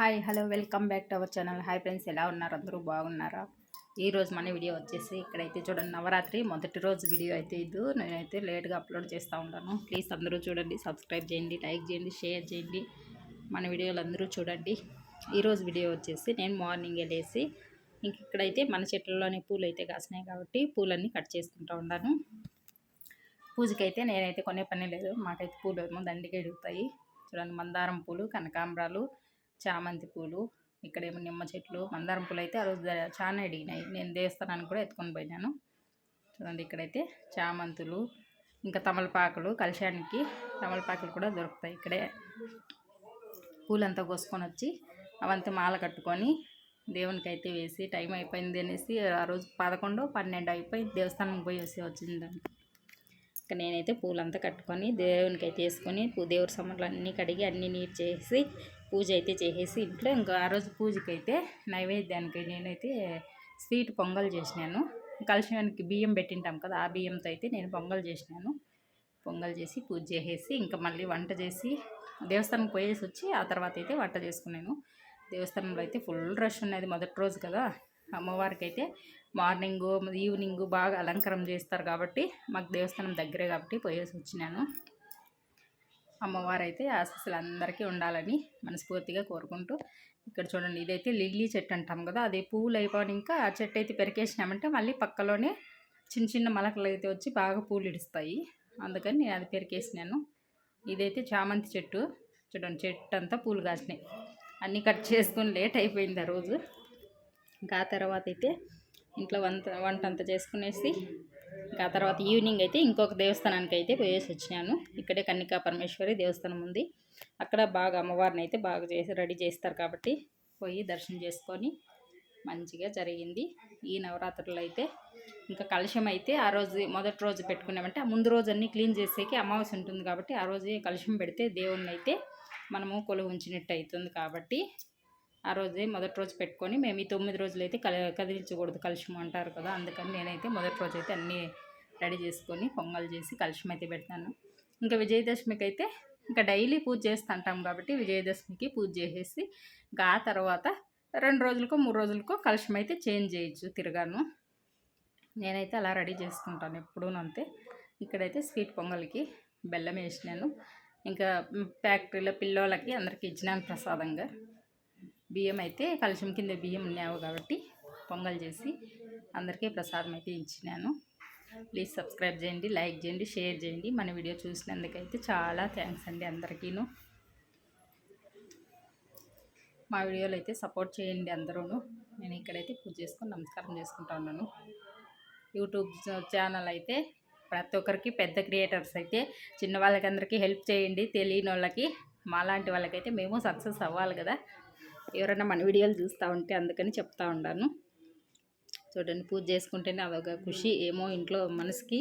Hi hello welcome back to our channel. Hi friends ఎలా ఉన్నారు? అందరూ బాగున్నారా? ఈరోజు మన వీడియో వచ్చేసి ఇక్కడైతే చూడండి నవరాత్రి మొదటి రోజు వీడియో అయితే ఇది. నేనైతే లేట్గా అప్లోడ్ చేస్తూ ఉంటాను ప్లీజ్ అందరూ చూడండి సబ్స్క్రైబ్ చేయండి లైక్ చేయండి షేర్ చేయండి. మన వీడియోలు అందరూ చూడండి. ఈరోజు వీడియో వచ్చేసి నేను మార్నింగ్ వెళ్ళేసి ఇంక ఇక్కడైతే మన చెట్లలోనే పూలు అయితే కాసినాయి కాబట్టి పూలన్నీ కట్ చేసుకుంటూ ఉన్నాను. పూజకైతే నేనైతే కొనే పని లేదు. మాకైతే పూలు ఏమో దండిగా ఎడుగుతాయి చూడండి మందారం పూలు కనకాంబరాలు చామంతి పూలు ఇక్కడేమో నిమ్మ చెట్లు మందారం పూలు అయితే ఆ రోజు చాలా అడిగినాయి. నేను దేవస్థానానికి కూడా ఎత్తుకొని పోయినాను. చూడండి ఇక్కడైతే చామంతులు ఇంకా తమలపాకులు కలశానికి తమలపాకులు కూడా దొరుకుతాయి. ఇక్కడే పూలంతా కోసుకొని వచ్చి అవంతా మాల కట్టుకొని దేవునికి అయితే వేసి టైం అయిపోయింది అనేసి ఆ రోజు పదకొండు పన్నెండు అయిపోయి దేవస్థానం పోయి వేసి వచ్చిందండి ఇంకా నేనైతే పూలంతా కట్టుకొని దేవునికి అయితే వేసుకొని దేవుడి సమ్మర్లు అన్నీ కడిగి అన్నీ నీట్ చేసి పూజ అయితే చేసేసి ఇంట్లో ఇంకా ఆ రోజు పూజకైతే నైవేద్యానికి నేనైతే స్వీట్ పొంగల్ చేసినాను. కలశానికి బియ్యం పెట్టింటాం కదా ఆ బియ్యంతో అయితే నేను పొంగల్ చేసినాను. పొంగల్ చేసి పూజ చేసేసి ఇంకా మళ్ళీ వంట చేసి దేవస్థానం పోయేసి వచ్చి ఆ తర్వాత అయితే వంట చేసుకున్నాను. దేవస్థానంలో అయితే ఫుల్ రష్ ఉన్నది మొదటి రోజు కదా. అమ్మవారికి అయితే మార్నింగ్ ఈవినింగ్ బాగా అలంకారం చేస్తారు కాబట్టి మాకు దేవస్థానం దగ్గరే కాబట్టి పోయేసి వచ్చినాను. అమ్మవారు అయితే ఆశీస్సులు అందరికీ ఉండాలని మనస్ఫూర్తిగా కోరుకుంటూ ఇక్కడ చూడండి ఇదైతే లిల్లీ చెట్టు అంటాం కదా అదే పువ్వులు అయిపోయిన ఇంకా ఆ చెట్టు అయితే పెరికేసినామంటే మళ్ళీ పక్కలోనే చిన్న చిన్న మలకలు అయితే వచ్చి బాగా పూలు ఇడుస్తాయి. అందుకని నేను అది పెరికేసినాను ఇదైతే చామంతి చెట్టు చూడండి చెట్టు అంతా పూలు కాసినాయి. అన్నీ కట్ చేసుకొని లేట్ అయిపోయింది ఆ రోజు. ఇంకా ఆ తర్వాత అయితే ఇంట్లో వంట వంట అంతా చేసుకునేసి ఇంకా తర్వాత ఈవినింగ్ అయితే ఇంకొక దేవస్థానానికి అయితే పోయేసి వచ్చినాను. ఇక్కడే కన్నికా పరమేశ్వరి దేవస్థానం ఉంది. అక్కడ బాగా అమ్మవారిని అయితే బాగా చేసి రెడీ చేస్తారు కాబట్టి పోయి దర్శనం చేసుకొని మంచిగా జరిగింది. ఈ నవరాత్రులు అయితే ఇంకా కలుషం అయితే ఆ రోజు మొదటి రోజు పెట్టుకున్నామంటే ఆ ముందు రోజు అన్నీ క్లీన్ చేసేకి అమావాస్య ఉంటుంది కాబట్టి ఆ రోజు కలుషం పెడితే దేవుణ్ణి అయితే మనము కొలు ఉంచినట్టు అవుతుంది కాబట్టి ఆ రోజే మొదటి రోజు పెట్టుకొని మేము ఈ తొమ్మిది రోజులు అయితే కల కదిలించకూడదు కలుషం అంటారు కదా అందుకని నేనైతే మొదటి రోజు అయితే అన్నీ రెడీ చేసుకొని పొంగల్ చేసి కలుషం అయితే పెడతాను. ఇంకా విజయదశమికి అయితే ఇంకా డైలీ పూజ చేస్తుంటాం కాబట్టి విజయదశమికి పూజ చేసేసి ఇంకా ఆ తర్వాత రెండు రోజులకో మూడు రోజులకో కలుషం అయితే చేంజ్ చేయొచ్చు తిరగాను. నేనైతే అలా రెడీ చేసుకుంటాను ఎప్పుడూనంతే ఇక్కడైతే స్వీట్ పొంగల్కి బెల్లం వేసినాను. ఇంకా ఫ్యాక్టరీలో పిల్లోళ్ళకి అందరికి ఇచ్చినాను ప్రసాదంగా. బియ్యం అయితే కలుషం కింద బియ్యం ఉన్నావు కాబట్టి పొంగల్ చేసి అందరికీ ప్రసాదం అయితే ఇచ్చినాను. ప్లీజ్ సబ్స్క్రైబ్ చేయండి లైక్ చేయండి షేర్ చేయండి. మన వీడియో చూసినందుకైతే చాలా థ్యాంక్స్ అండి అందరికీను. మా వీడియోలు అయితే సపోర్ట్ చేయండి అందరూ నేను ఇక్కడైతే పూజ చేసుకొని నమస్కారం చేసుకుంటా ఉన్నాను. యూట్యూబ్ ఛానల్ అయితే ప్రతి ఒక్కరికి పెద్ద క్రియేటర్స్ అయితే చిన్న వాళ్ళకి అందరికీ హెల్ప్ చేయండి తెలియని వాళ్ళకి మాలాంటి వాళ్ళకైతే మేము సక్సెస్ అవ్వాలి కదా. ఎవరైనా మన వీడియోలు చూస్తూ ఉంటే అందుకని చెప్తా ఉన్నాను చూడండి పూజ చేసుకుంటేనే అదొక ఖుషి. ఏమో ఇంట్లో మనసుకి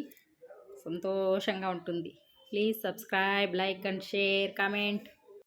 సంతోషంగా ఉంటుంది. Please subscribe like and share comment